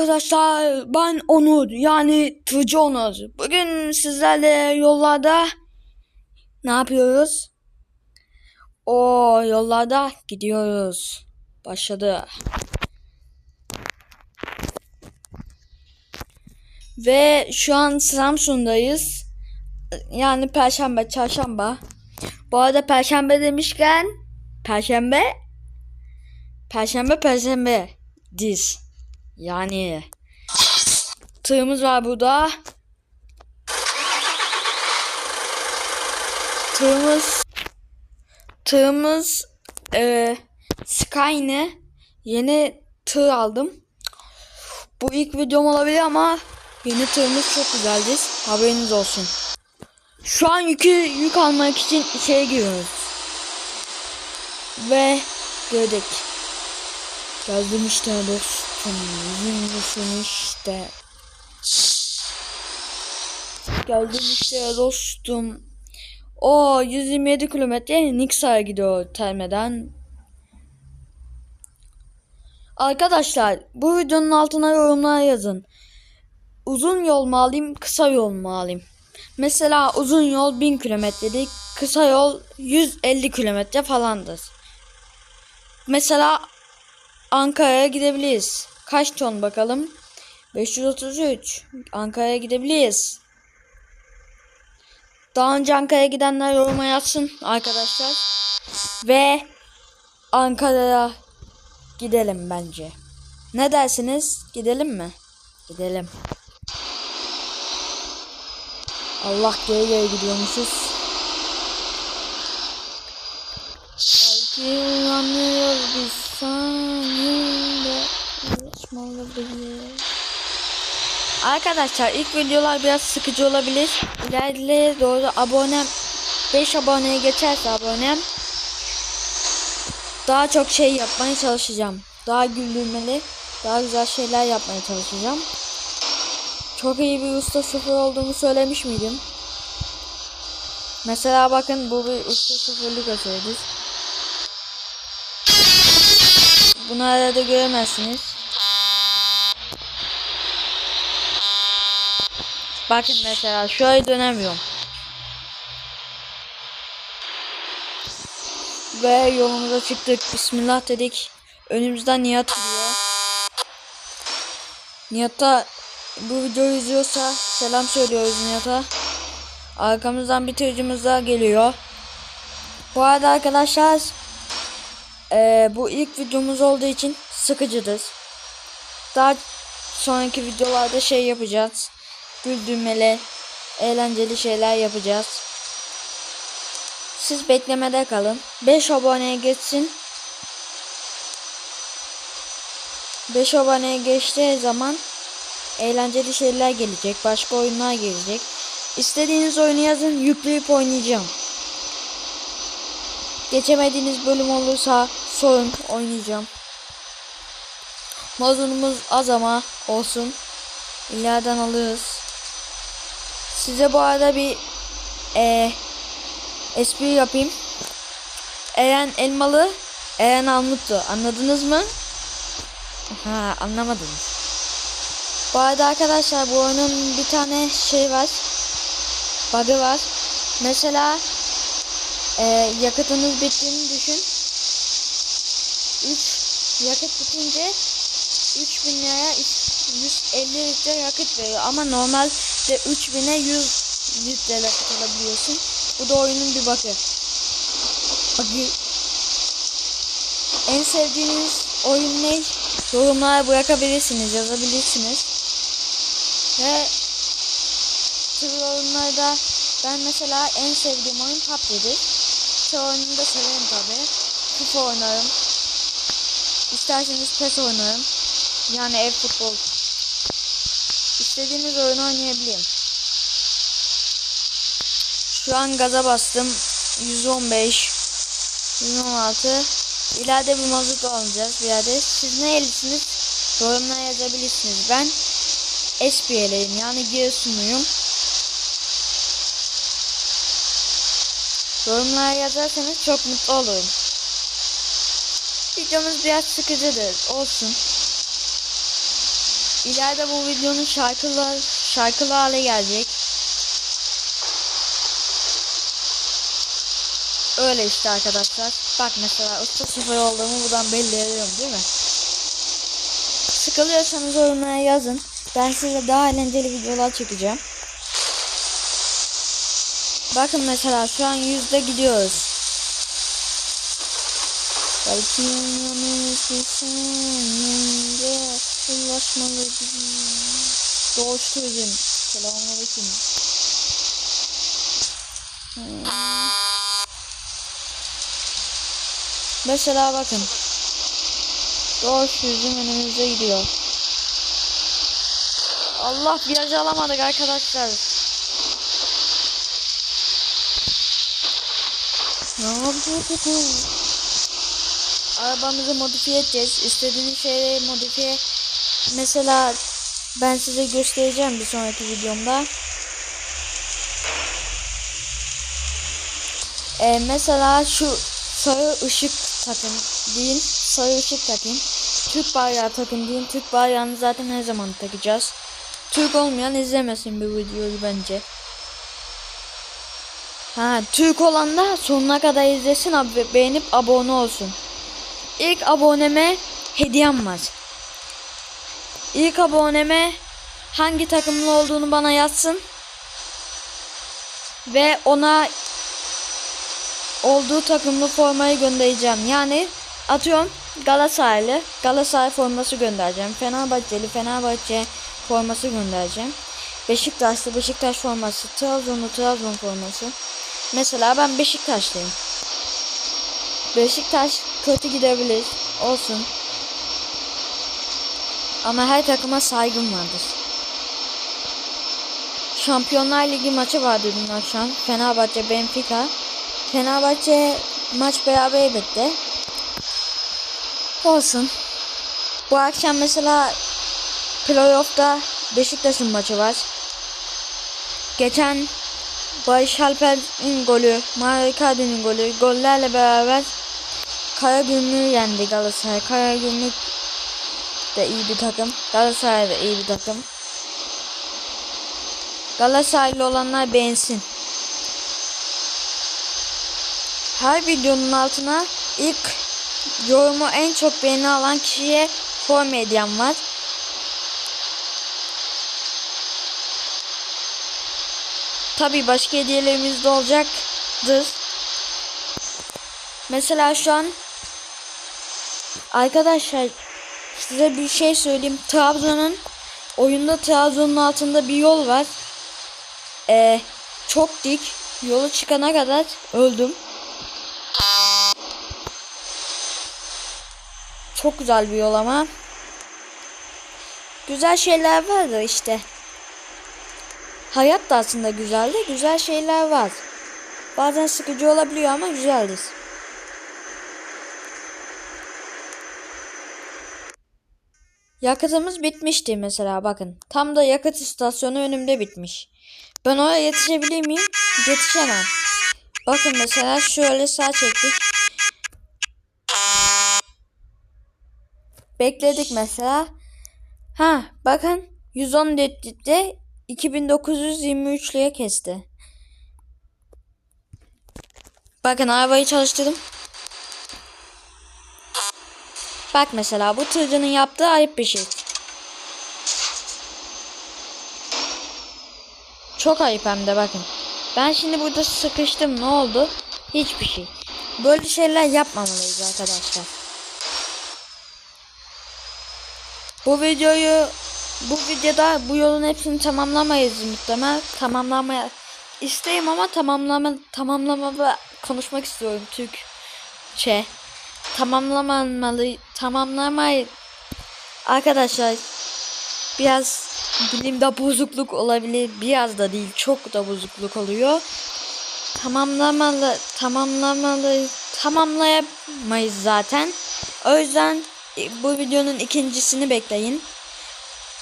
Arkadaşlar ben Onur yani Tırcı Onur. Bugün sizlerle yollarda ne yapıyoruz? O yollarda gidiyoruz. Başladı. Ve şu an Samsun'dayız. Yani Perşembe, Çarşamba. Bu arada Perşembe demişken Perşembe Perşembe Perşembe diz. Yani tığımız var burada. Tığımız tığımız e, Skyne yeni tığ aldım. Bu ilk videom olabilir ama yeni tığımız çok güzeldir. Haberiniz olsun. Şu an yükü yük almak için şeye giriyoruz. Ve gördük. Geldim işte dostum. Yüzümlüsün işte. Geldim işte dostum. O 127 kilometre Niksar'a gidiyor termeden. Arkadaşlar bu videonun altına yorumlara yazın. Uzun yol mu alayım, kısa yol mu alayım? Mesela uzun yol 1000 kilometrelik, kısa yol 150 kilometre falandır. Mesela Ankara'ya gidebiliriz. Kaç ton bakalım? 533. Ankara'ya gidebiliriz. Daha önce Ankara'ya gidenler yoruma yazsın arkadaşlar. Ve Ankara'ya gidelim bence. Ne dersiniz? Gidelim mi? Gidelim. Allah geri geri gidiyormuşuz. Belki uyanıyoruz biz saniyede ulaşmalıyız. Arkadaşlar ilk videolar biraz sıkıcı olabilir. İleride doğru abonem 5 aboneye geçerse abonem daha çok şey yapmaya çalışacağım. Daha güldürmeli, daha güzel şeyler yapmaya çalışacağım. Çok iyi bir usta sıfır olduğumu söylemiş miydim? Mesela bakın bu bir usta sıfırlık asıyoruz. Bunu arada göremezsiniz. Bakın mesela şöyle dönemiyorum. Ve yolumuza çıktık. Bismillah dedik. Önümüzden Nihat gidiyor. Nihat'a bu videoyu izliyorsa selam söylüyoruz Nihat'a. Arkamızdan bir tırcımız daha geliyor. Bu arada arkadaşlar ee, bu ilk videomuz olduğu için sıkıcıdır. Daha sonraki videolarda şey yapacağız. Güldürmeli, eğlenceli şeyler yapacağız. Siz beklemede kalın. 5 aboneye geçsin. 5 aboneye geçtiği zaman eğlenceli şeyler gelecek. Başka oyunlar gelecek. İstediğiniz oyunu yazın yükleyip oynayacağım. Geçemediğiniz bölüm olursa sorun oynayacağım. Mazunumuz az ama olsun. İleriden alırız. Size bu arada bir e, espri yapayım. Eren elmalı, Eren Armutlu. Anladınız mı? Ha anlamadınız. Bu arada arkadaşlar bu oyunun bir tane şey var. Bug'ı var. Mesela e, yakıtınız bittiğini düşün. 3 yakıt bitince 3000 liraya 150 litre yakıt veriyor ama normalde 3000'e 100 litre yakıt alabiliyorsun. Bu da oyunun bir bug'ı. Bug'ı. En sevdiğiniz oyun ne? Yorumlara bırakabilirsiniz, yazabilirsiniz. Ve tür oyunlarda ben mesela en sevdiğim oyun PUBG'dir. Şu oyunu da severim tabi. FIFA oynarım. İsterseniz PES oynarım. Yani ev futbol. İstediğiniz oyunu oynayabilirim. Şu an gaza bastım. 115 116 İleride bir mazot alacağız bir yerde. Siz ne elisiniz? Yorumlara yazabilirsiniz. Ben SPL'yim yani Giresunluyum. Yorumlara yazarsanız çok mutlu olurum. Videomuz biraz sıkıcıdır. Olsun. İleride bu videonun şarkılar şarkılı hale gelecek. Öyle işte arkadaşlar. Bak mesela usta sıfır olduğumu buradan belli ediyorum değil mi? Sıkılıyorsanız yorumlara yazın. Ben size daha eğlenceli videolar çekeceğim. Bakın mesela şu an yüzde gidiyoruz. Belki seninle ulaşmalı Doğuş Turizm. Selamünaleyküm. Hmm. Mesela bakın. Doğuş Turizm önümüzde gidiyor. Allah viraj alamadık arkadaşlar. Ne yapıyoruz? Arabamızı modifiye edeceğiz. İstediğiniz şeyleri modifiye mesela ben size göstereceğim bir sonraki videomda. Ee, mesela şu sarı ışık takın deyin. Sarı ışık takın. Türk bayrağı takın deyin. Türk bayrağını zaten her zaman takacağız. Türk olmayan izlemesin bu videoyu bence. Ha, Türk olan da sonuna kadar izlesin abi beğenip abone olsun. İlk aboneme hediyem var. İlk aboneme hangi takımlı olduğunu bana yazsın. Ve ona olduğu takımlı formayı göndereceğim. Yani atıyorum Galatasaraylı Galatasaray forması göndereceğim. Fenerbahçeli Fenerbahçe forması göndereceğim. Beşiktaşlı Beşiktaş forması, Trabzonlu Trabzon forması. Mesela ben Beşiktaşlıyım. Beşiktaş kötü gidebilir. Olsun. Ama her takıma saygım vardır. Şampiyonlar Ligi maçı vardı dün akşam. Fenerbahçe Benfica. Fenerbahçe maç beraber bitti. Olsun. Bu akşam mesela playoff'ta Beşiktaş'ın maçı var. Geçen Barış Alper'in golü, Mario Icardi'nin golü, gollerle beraber Karagümrük'ü yendi Galatasaray. Karagümrük de iyi bir takım. Galatasaray da iyi bir takım. Galatasaraylı olanlar beğensin. Her videonun altına ilk yorumu en çok beğeni alan kişiye form hediyem var. Tabii başka hediyelerimiz de olacaktır. Mesela şu an arkadaşlar size bir şey söyleyeyim. Trabzon'un oyunda Trabzon'un altında bir yol var. Ee, çok dik. Yolu çıkana kadar öldüm. Çok güzel bir yol ama. Güzel şeyler var da işte. Hayat da aslında güzel de güzel şeyler var. Bazen sıkıcı olabiliyor ama güzeldir. Yakıtımız bitmişti mesela bakın. Tam da yakıt istasyonu önümde bitmiş. Ben oraya yetişebilir miyim? Yetişemem. Bakın mesela şöyle sağ çektik. Bekledik mesela. Ha bakın 114'te 2923 liraya kesti. Bakın arabayı çalıştırdım. Bak mesela bu tırcının yaptığı ayıp bir şey. Çok ayıp hem de bakın. Ben şimdi burada sıkıştım ne oldu? Hiçbir şey. Böyle şeyler yapmamalıyız arkadaşlar. Bu videoyu bu videoda bu yolun hepsini tamamlamayız muhtemelen. Tamamlamaya isteyim ama tamamlama tamamlama konuşmak istiyorum Türkçe. Tamamlamalı tamamlamayı arkadaşlar biraz dilimde bozukluk olabilir. Biraz da değil, çok da bozukluk oluyor. Tamamlamalı tamamlamalı tamamlayamayız zaten. O yüzden bu videonun ikincisini bekleyin.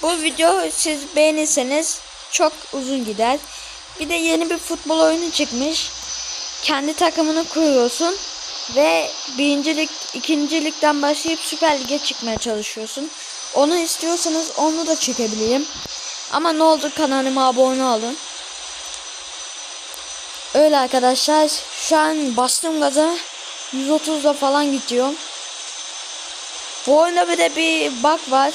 Bu video siz beğenirseniz çok uzun gider. Bir de yeni bir futbol oyunu çıkmış. Kendi takımını kuruyorsun ve birincilik, ikincilikten başlayıp Süper Lig'e çıkmaya çalışıyorsun. Onu istiyorsanız onu da çekebilirim. Ama ne olur kanalıma abone olun. Öyle arkadaşlar. Şu an bastım gaza 130'da falan gidiyorum. Bu oyunda bir de bir bug var.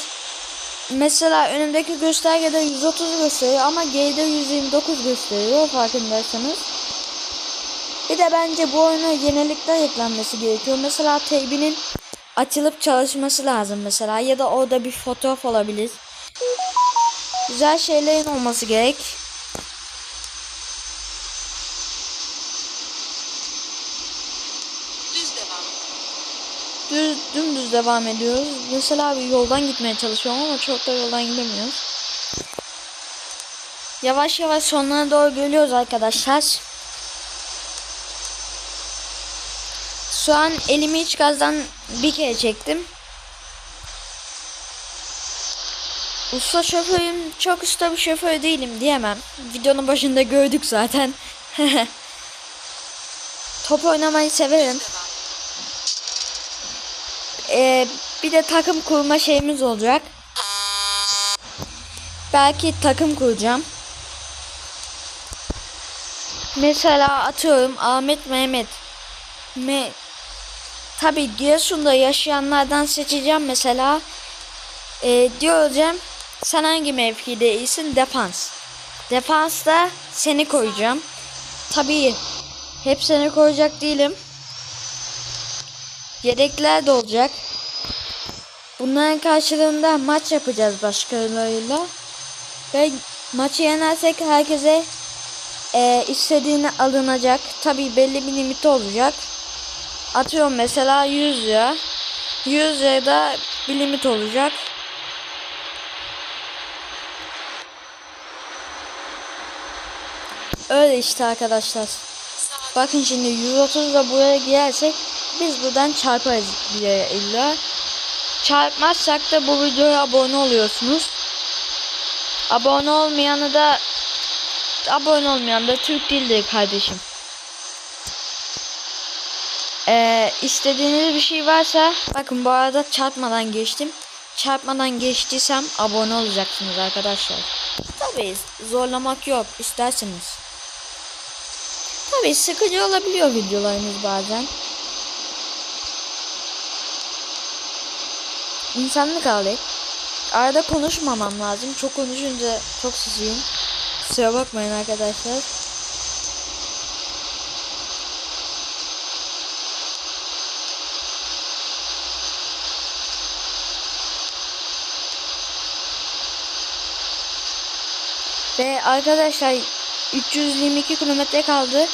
Mesela önümdeki göstergede 130 gösteriyor ama G'de 129 gösteriyor farkındaysanız. Bir de bence bu oyuna yenilikler eklenmesi gerekiyor. Mesela teybinin açılıp çalışması lazım mesela ya da orada bir fotoğraf olabilir. Güzel şeylerin olması gerek. Düz devam. Düz, dümdüz devam ediyoruz. Mesela bir yoldan gitmeye çalışıyorum ama çok da yoldan gidemiyoruz. Yavaş yavaş sonlara doğru geliyoruz arkadaşlar. Şu an elimi hiç gazdan bir kere çektim. Usta şoförüm çok usta bir şoför değilim diyemem. Videonun başında gördük zaten. Top oynamayı severim. Ee, bir de takım kurma şeyimiz olacak. Belki takım kuracağım. Mesela atıyorum Ahmet Mehmet. Me Tabi Giresun'da yaşayanlardan seçeceğim mesela. Ee, diyeceğim sen hangi mevkide iyisin? Defans. Defansta seni koyacağım. Tabii hep seni koyacak değilim. Yedekler de olacak. Bunların karşılığında maç yapacağız başkalarıyla. Ve maçı yenersek herkese e, istediğini alınacak. Tabi belli bir limiti olacak. Atıyorum mesela 100 lira. 100 lirada bir limit olacak. Öyle işte arkadaşlar. Bakın şimdi 130 da buraya girersek biz buradan çarparız bir yere illa. Çarpmazsak da bu videoya abone oluyorsunuz. Abone olmayanı da abone olmayan da Türk değildir kardeşim. Ee, istediğiniz bir şey varsa bakın bu arada çarpmadan geçtim. Çarpmadan geçtiysem abone olacaksınız arkadaşlar. Tabii zorlamak yok isterseniz. Tabii sıkıcı olabiliyor videolarımız bazen. İnsanlık hali. Arada konuşmamam lazım. Çok konuşunca çok susuyum. Kusura bakmayın arkadaşlar. Ve arkadaşlar 322 kilometre kaldı.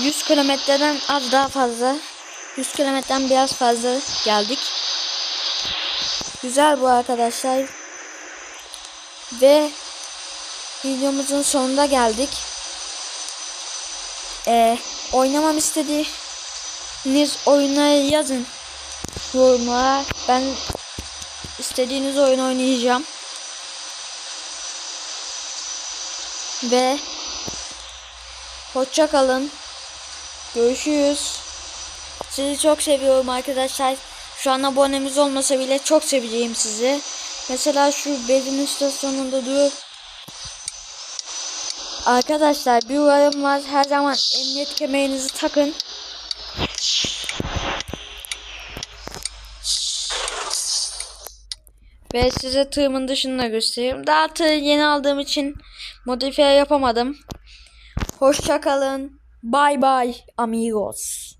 100 kilometreden az daha fazla. 100 kilometreden biraz fazla geldik. Güzel bu arkadaşlar. Ve videomuzun sonuna geldik. Ee, oynamam istediğiniz oyunları yazın yorumlara. Ben istediğiniz oyun oynayacağım. Ve hoşça kalın. Görüşürüz. Sizi çok seviyorum arkadaşlar. Şu an abonemiz olmasa bile çok seveceğim sizi. Mesela şu benzin istasyonunda dur. Arkadaşlar bir uyarım var. Her zaman emniyet kemerinizi takın. Ve size tığımın dışını da göstereyim. Daha tığ yeni aldığım için modifiye yapamadım. Hoşça kalın. Bye bye amigos.